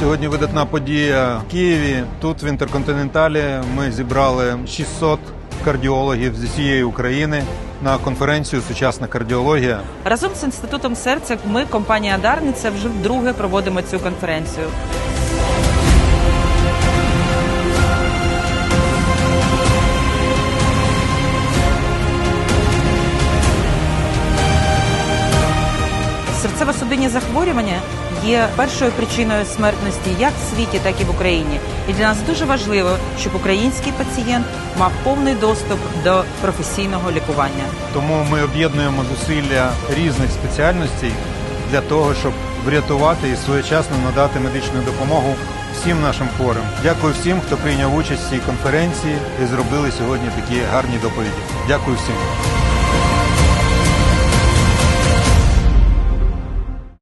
Сьогодні видатна подія в Києві. Тут в інтерконтиненталі ми зібрали 600 кардіологів з усієї України на конференцію Сучасна кардіологія. Разом з інститутом серця ми, компанія Дарниця, вже вдруге проводимо цю конференцію. Серцево-судинні захворювання є першою причиною смертності як в світі, так і в Україні. І для нас дуже важливо, щоб український пацієнт мав повний доступ до професійного лікування. Тому ми об'єднуємо зусилля різних спеціальностей для того, щоб врятувати і своєчасно надати медичну допомогу всім нашим хворим. Дякую всім, хто прийняв участь в цій конференції і зробили сьогодні такі гарні доповіді. Дякую всім.